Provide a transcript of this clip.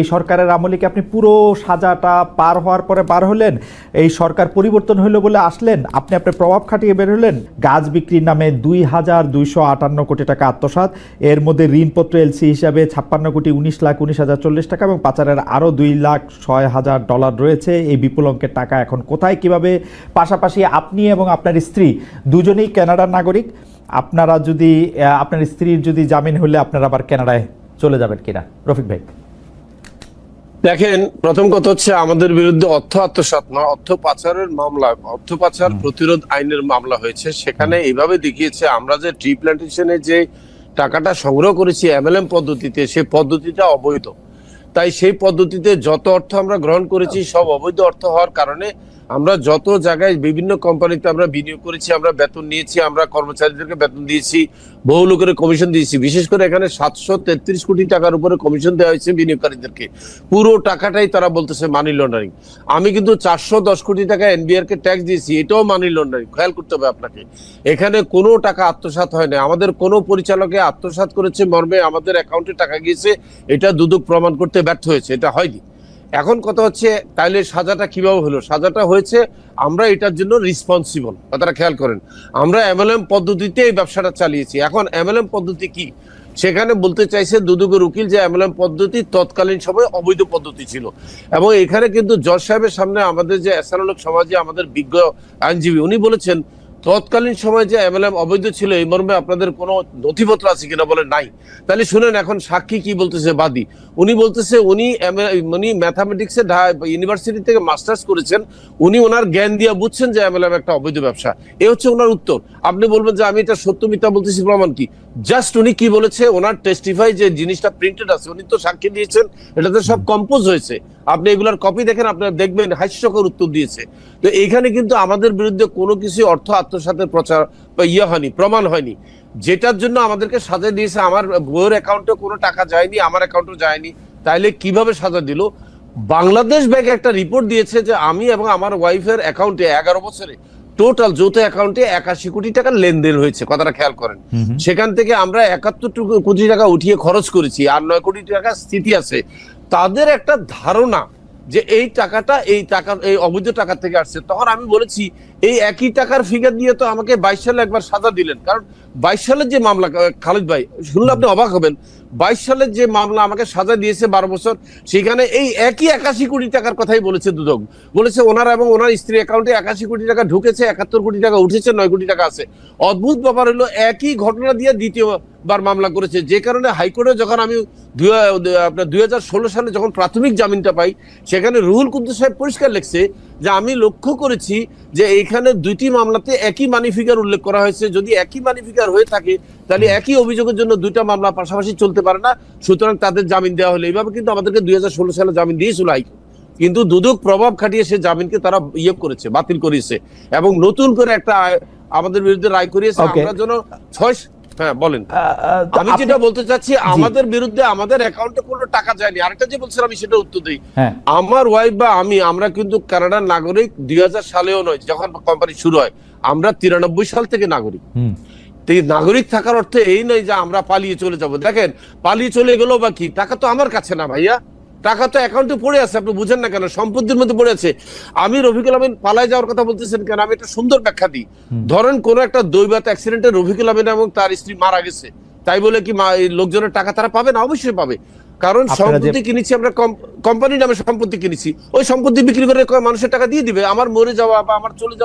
এই সরকারের আমলে কি আপনি পুরো সাজাটা পার হওয়ার পরে পার হলেন, এই সরকার পরিবর্তন হলো বলে আসলেন, আপনি আপনার প্রভাব খাটিয়ে বের হলেন, গাছ বিক্রির নামে দুই হাজার দুইশো আটান্ন কোটি টাকা আত্মসাৎ, এর মধ্যে ঋণপত্র এলসি হিসাবে ছাপ্পান্ন কোটি উনিশ লাখ উনিশ হাজার চল্লিশ টাকা এবং পাচারের আরও দুই লাখ ছয় হাজার ডলার রয়েছে, এই বিপুল অঙ্কের টাকা এখন কোথায়, কীভাবে? পাশাপাশি আপনি এবং আপনার স্ত্রী দুজনেই কানাডার নাগরিক, আপনারা যদি আপনার স্ত্রীর যদি জামিন হলে আপনারা আবার কানাডায় চলে যাবেন কিনা? রফিক ভাই। দেখেন, প্রথম কথা হচ্ছে আমাদের বিরুদ্ধে অর্থ আত্মসাত না অর্থ পাচারের মামলা, অর্থ পাচার প্রতিরোধ আইনের মামলা হয়েছে। সেখানে এইভাবে দেখিয়েছে, আমরা যে ট্রি প্ল্যান্টেশনে যে টাকাটা সংগ্রহ করেছি এমএলএম পদ্ধতিতে, সেই পদ্ধতিটা অবৈধ। তাই সেই পদ্ধতিতে যত অর্থ আমরা গ্রহণ করেছি, সব অবৈধ অর্থ হওয়ার কারণে আমরা যত জায়গায় বিভিন্ন কোম্পানিতে আমরা বিনিয়োগ করেছি, আমরা বেতন নিয়েছি, আমরা কর্মচারীদেরকে বেতন দিয়েছি, বহু লোকের কমিশন দিয়েছি। বিশেষ করে এখানে সাতশো তেত্রিশ কোটি টাকার উপরে কমিশন দেওয়া হয়েছে বিনিয়োগকারীদেরকে। পুরো টাকাটাই তারা বলতেছে মানি লন্ডারিং আমি কিন্তু চারশো দশ কোটি টাকা এনবিআর কে ট্যাক্স দিয়েছি, এটাও মানি লন্ডারিং খেয়াল করতে হবে আপনাকে। এখানে কোনো টাকা আত্মসাৎ হয় না। আমাদের কোনো পরিচালকে আত্মসাৎ করেছে মর্মে আমাদের অ্যাকাউন্টে টাকা গিয়েছে, এটা দুদক প্রমাণ করতে ব্যর্থ হয়েছে, এটা হয়নি। এখন কথা হচ্ছে তাইলে সাজাটা কীভাবে হলো? সাজাটা হয়েছে, আমরা এটার জন্য রেসপন্সিবল কথাটা খেয়াল করেন। আমরা এমএলএম পদ্ধতিতে এই ব্যবসাটা চালিয়েছি। এখন এমএলএম পদ্ধতি কি? সেখানে বলতে চাইছে দুদকের উকিল যে এমএলএম পদ্ধতি তৎকালীন সময় অবৈধ পদ্ধতি ছিল। এবং এখানে কিন্তু জজ সাহেবের সামনে আমাদের যে এসারলোক সমাজে আমাদের বিজ্ঞ আইনজীবী, উনি বলেছেন তৎকালীন সময় যে এমএলএম অবৈধ ছিল, এই মর্মে আপনাদের কোনো নথিপত্র আছে কিনা বলে নাই। তাহলে শুনেন, এখন সাক্ষী কি বলতেছে বাদী? উনি বলতেছে, উনি উনি ম্যাথামেটিক্সে ইউনিভার্সিটি থেকে মাস্টার্স করেছেন, উনি ওনার জ্ঞান দিয়ে বুঝছেন যে এমএলএম একটা অবৈধ ব্যবসা। এ হচ্ছে ওনার উত্তর। আপনি বলবেন যে, আমি এটা সত্য মিথ্যা বলতেছি, প্রমাণ কি? জাস্ট উনি কি বলেছে, ওনার টেস্টিফাই যে জিনিসটা প্রিন্টেড আছে, উনি তো সাক্ষী দিয়েছেন, এটাতে সব কম্পোজ হয়েছে। আপনি এগুলার কপি দেখেন আপনারা দেখবেন হাস্যকর উত্তর দিয়েছে। তো এখানে কিন্তু আমাদের বিরুদ্ধে কোনো কিছু অর্থ আত্মসাতের প্রচার বা ইয়ে হয়নি প্রমাণ হয়নি। যেটার জন্য আমাদেরকে সাজা দিয়েছে আমার বইয়ের অ্যাকাউন্টে কোনো টাকা যায়নি আমার অ্যাকাউন্টে যায়নি। তাইলে কীভাবে সাজা দিল? বাংলাদেশ ব্যাংক একটা রিপোর্ট দিয়েছে যে আমি এবং আমার ওয়াইফের অ্যাকাউন্টে এগারো বছরে টোটাল যৌথ অ্যাকাউন্টে একাশি কোটি টাকার লেনদেন হয়েছে কথাটা খেয়াল করেন। সেখান থেকে আমরা একাত্তর কোটি টাকা উঠিয়ে খরচ করেছি আর নয় কোটি টাকা স্থিতি আছে। তাদের একটা ধারণা যে এই টাকাটা, এই টাকা, এই অবৈধ টাকা থেকে আসছে। তখন আমি বলেছি, এই একই টাকার ফিগার দিয়ে তো আমাকে বাইশ সালে একবার সাজা দিলেন। কারণ বাইশ সালের যে মামলা খালিদ ভাই, শুনলে আপনি অবাক হবেন। বাইশ সালের যে মামলা আমাকে সাজা দিয়েছে বারো বছর সেখানে এই একই একাশি কোটি টাকার কথাই বলেছে দুদক। বলেছে ওনার এবং ওনার স্ত্রী অ্যাকাউন্টে একাশি কোটি টাকা ঢুকেছে, একাত্তর কোটি টাকা উঠেছে, নয় কোটি টাকা আছে। অদ্ভুত ব্যাপার হলো, একই ঘটনা দিয়ে দ্বিতীয়বার মামলা করেছে। যে কারণে হাইকোর্টে যখন আমি আপনার দুই হাজার ষোলো সালে যখন প্রাথমিক জামিনটা পাই, সেখানে রুহুল কুদ্দুস সাহেব পরিষ্কার লিখছে যে আমি লক্ষ্য করেছি যে এইখানে দুইটি মামলাতে একই মানি ফিগার উল্লেখ করা হয়েছে। যদি একই মানি ফিগার হয়ে থাকে তাহলে একই অভিযোগের জন্য দুইটা মামলা পাশাপাশি চলতে পারে না। সুতরাং তাদের জামিন দেওয়া হলো এইভাবে কিন্তু আমাদেরকে দুই হাজার ষোলো সালে জামিন দিয়েছিল হাইকোর্ট কিন্তু দুদক প্রভাব খাটিয়ে সে জামিনকে তারা ইয়ে করেছে বাতিল করেছে এবং নতুন করে একটা আমাদের বিরুদ্ধে রায় করিয়েছে. আমরা যেন ছয় হ্যাঁ বলেন। আমি যেটা বলতে চাচ্ছি আমাদের বিরুদ্ধে আমাদের অ্যাকাউন্টে কোনো টাকা যায়নি। আরেকটা যে বলছিলাম আমি সেটা উত্তর দিই। হ্যাঁ। আমার ওয়াইফ বা আমি আমরা কিন্তু কানাডার নাগরিক দুই হাজার সালেও নয় যখন কোম্পানি শুরু হয় আমরা তিরানব্বই সাল থেকে নাগরিক। নাগরিক থাকার অর্থে এই নয় যে আমরা পালিয়ে চলে যাব। দেখেন পালিয়ে চলে গেলো বা কি? টাকা তো আমার কাছে না ভাইয়া। টাকা তো অ্যাকাউন্টে পড়ে আছে আপনি বুঝেন না কেন? সম্পত্তির মধ্যে পড়ে আছে। আমি রফিকুল আমিন পালায় যাওয়ার কথা বলতেছেন কেন? আমি একটা সুন্দর ব্যাখ্যা দিই। ধরেন কোন একটা দৈবাত অ্যাক্সিডেন্টে রফিকুল আমিন এবং তার স্ত্রী মারা গেছে। তাই বলে কি লোকজনের টাকা তারা পাবে না? অবশ্যই পাবে। কারণ সম্পত্তি কিনেছি আমরা কোম্পানির নামে সম্পত্তি কিনেছি। ওই সম্পত্তি বিক্রি করে মানুষের টাকা দিয়ে দিবে? আমার মরে যাওয়া বা আমার চলে যাওয়া